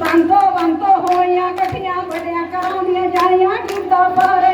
ਵੰਦੋ ਵੰਦੋ ਹੋਈਆਂ ਇਕੱਠੀਆਂ ਵੱਡਿਆਂ ਘਰਾਂ ਦੀਆਂ ਜਾਈਆਂ ਕਿੱਦਾਂ ਪਰ।